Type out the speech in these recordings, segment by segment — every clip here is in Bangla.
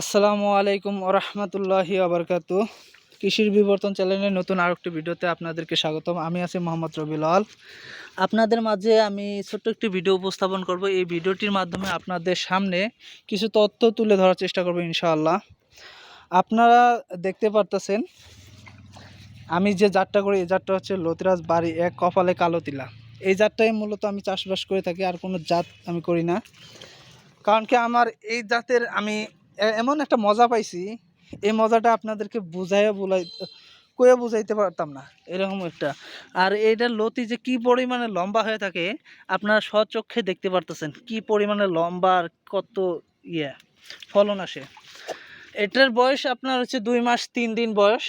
আসসালামু আলাইকুম ওরহমতুল্লাহি আবরকাত কৃষির বিবর্তন চ্যানেলের নতুন আরেকটি ভিডিওতে আপনাদেরকে স্বাগতম। আমি আছি মোহাম্মদ রবিলাল আপনাদের মাঝে আমি ছোট্ট একটি ভিডিও উপস্থাপন করব। এই ভিডিওটির মাধ্যমে আপনাদের সামনে কিছু তথ্য তুলে ধরার চেষ্টা করব ইনশাআল্লাহ। আপনারা দেখতে পারতেছেন, আমি যে জাতটা করি, এই জাতটা হচ্ছে লতিরাজ বাড়ি এক কপালে কালো তিলা। এই জাতটাই মূলত আমি চাষবাস করে থাকি, আর কোনো জাত আমি করি না। কারণ কি আমার এই জাতের আমি এমন একটা মজা পাইছি। এই মজাটা আপনাদেরকে বুঝাইয়া বুলাই কয়ে বুঝাইতে পারতাম না, এরকম একটা। আর এইটার লতি যে কি পরিমাণে লম্বা হয়ে থাকে, আপনারা স্বচক্ষে দেখতে পারতেছেন কি পরিমাণে লম্বা আর কত ইয়ে ফলন আসে। এটার বয়স আপনার হচ্ছে দুই মাস তিন দিন বয়স।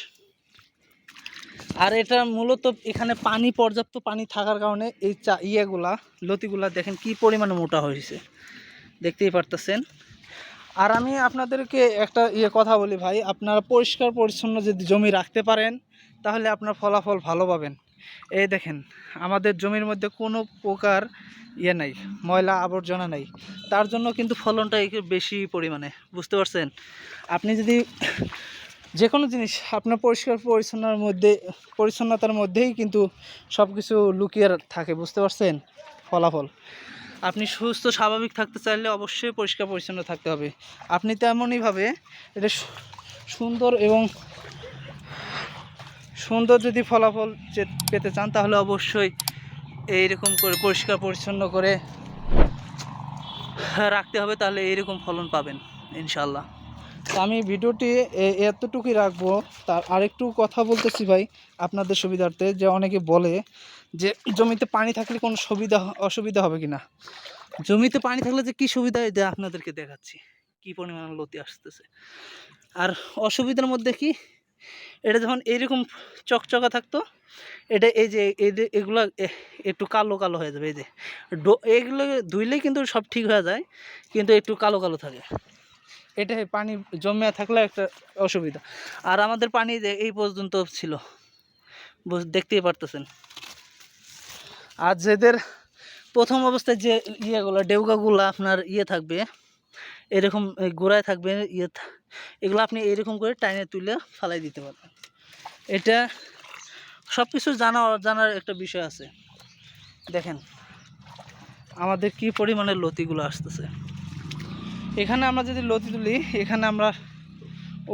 আর এটা মূলত এখানে পানি, পর্যাপ্ত পানি থাকার কারণে এই চা, ইয়েগুলা, লতিগুলা দেখেন কি পরিমাণে মোটা হয়েছে। দেখতেই পারতেছেন। আর আমি আপনাদেরকে একটা ইয়ে কথা বলি ভাই, আপনারা পরিষ্কার পরিচ্ছন্ন যদি জমি রাখতে পারেন, তাহলে আপনার ফলাফল ভালো পাবেন। এই দেখেন, আমাদের জমির মধ্যে কোনো প্রকার ইয়ে নাই, ময়লা আবর্জনা নাই। তার জন্য কিন্তু ফলনটা একটু বেশি পরিমাণে, বুঝতে পারছেন? আপনি যদি যে কোনো জিনিস আপনার পরিষ্কার পরিচ্ছন্নর মধ্যে, পরিচ্ছন্নতার মধ্যেই কিন্তু সব কিছু লুকিয়ে থাকে, বুঝতে পারছেন? ফলাফল। আপনি সুস্থ, স্বাভাবিক থাকতে চাইলে অবশ্যই পরিষ্কার, পরিচ্ছন্ন থাকতে হবে। আপনি তেমনইভাবে এটা সুন্দর এবং সুন্দর যদি ফলাফল পেতে চান, তাহলে অবশ্যই এইরকম করে পরিষ্কার, পরিচ্ছন্ন করে রাখতে হবে, তাহলে এইরকম ফলন পাবেন ইনশাল্লাহ আমি ভিডিওটি এতটুকুই রাখব। তার আরেকটু কথা বলতেছি ভাই আপনাদের সুবিধার্থে, যে অনেকে বলে যে জমিতে পানি থাকলে কোনো সুবিধা, অসুবিধা হবে কি না জমিতে পানি থাকলে যে কী সুবিধা, এটা আপনাদেরকে দেখাচ্ছি। কী পরিমাণ লতি আসতেছে। আর অসুবিধার মধ্যে কি? এটা যখন এইরকম চকচকা থাকতো, এটা এই যে এই যে এগুলো একটু কালো কালো হয়ে যাবে, এই যে। এগুলো ধুইলেই কিন্তু সব ঠিক হয়ে যায়, কিন্তু একটু কালো কালো থাকে। এটাই পানি জমে থাকলে একটা অসুবিধা। আর আমাদের পানি এই পর্যন্ত ছিল দেখতেই পারতেছেন। আর যেদের প্রথম অবস্থায় যে ইয়েগুলো ডেউকাগুলো আপনার ইয়ে থাকবে, এরকম গোড়ায় থাকবে ইয়ে এগুলো আপনি এরকম করে টাইনে তুলে ফালাই দিতে পারবেন। এটা সব কিছু জানা, জানার একটা বিষয় আছে। দেখেন, আমাদের কি পরিমাণে লতিগুলো আসতেছে। এখানে আমরা যদি লতি তুলি, এখানে আমরা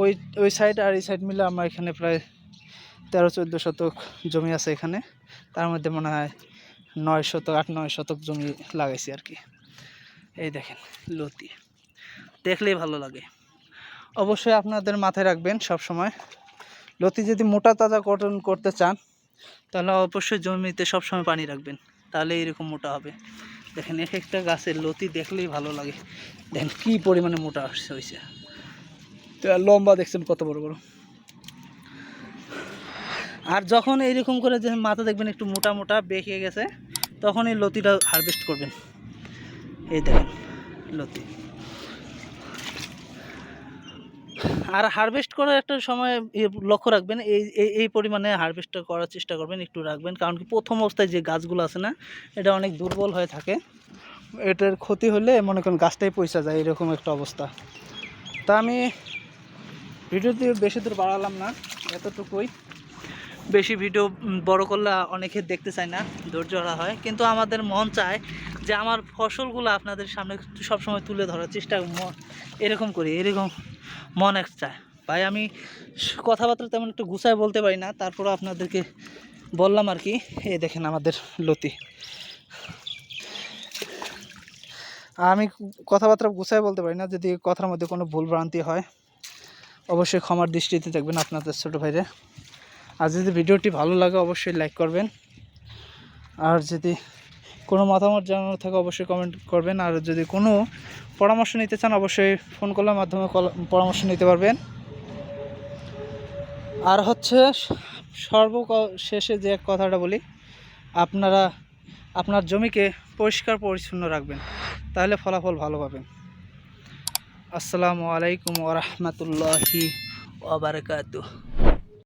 ওই ওই সাইড আর এই সাইড মিলে আমরা এখানে প্রায় তেরো, চোদ্দ শতক জমি আছে এখানে। তার মধ্যে মনে হয় নয় শতক, আট, নয় শতক জমি লাগাইছি আর কি। এই দেখেন, লতি। দেখলেই ভালো লাগে। অবশ্যই আপনাদের মাথায় রাখবেন সব সময় লতি যদি মোটা তাজা কটন করতে চান, তাহলে অবশ্যই জমিতে সব সময় পানি রাখবেন, তাহলে এরকম মোটা হবে। দেখেন, এক একটা গাছের লতি দেখলেই ভালো লাগে। দেখেন, কি পরিমাণে মোটা আসছে হয়েছে তো লম্বা দেখছেন কত বড় বড়। আর যখন এইরকম করে যে মাথা দেখবেন একটু মোটা মোটা বেঁকে গেছে, তখন এই লতিটা হারভেস্ট করবেন। এই দেখেন, লতি। আর হারভেস্ট করার একটা সময় ইয়ে লক্ষ্য রাখবেন, এই এই পরিমাণে হারভেস্টটা করার চেষ্টা করবেন, একটু রাখবেন। কারণ কি প্রথম অবস্থায় যে গাছগুলো আছে না, এটা অনেক দুর্বল হয়ে থাকে। এটার ক্ষতি হলে মনে করেন গাছটাই পয়সা যায়, এরকম একটা অবস্থা। তা আমি ভিডিও দিয়ে বেশি দূর বাড়ালাম না, এতটুকুই। বেশি ভিডিও বড় করলে অনেকে দেখতে চায় না, ধৈর্য হারা হয়। কিন্তু আমাদের মন চায় যে আমার ফসলগুলো আপনাদের সামনে সবসময় তুলে ধরার চেষ্টা এরকম করি, এরকম মন এক চায়। ভাই, আমি কথাবার্তা তেমন একটু গুছায় বলতে পারি না, তারপরে আপনাদেরকে বললাম আর কি। এই দেখেন আমাদের লতি। আমি কথাবার্তা গুছায় বলতে পারি না, যদি কথার মধ্যে কোনো ভুল ভ্রান্তি হয়, অবশ্যই ক্ষমার দৃষ্টিতে দেখবেন আপনাদের ছোটো ভাইরে। আর যদি ভিডিওটি ভালো লাগে, অবশ্যই লাইক করবেন। আর যদি কোনো মতামত জানানো থাকে, অবশ্যই কমেন্ট করবেন। আর যদি কোনো পরামর্শ নিতে চান, অবশ্যই ফোন কলের মাধ্যমে পরামর্শ নিতে পারবেন। আর হচ্ছে সর্ব শেষে যে এক কথাটা বলি, আপনারা, আপনার জমিকে পরিষ্কার পরিচ্ছন্ন রাখবেন, তাহলে ফলাফল ভালো পাবেন। আসসালামু আলাইকুম ওরহমতুল্লাহি ওবরাকাতুহ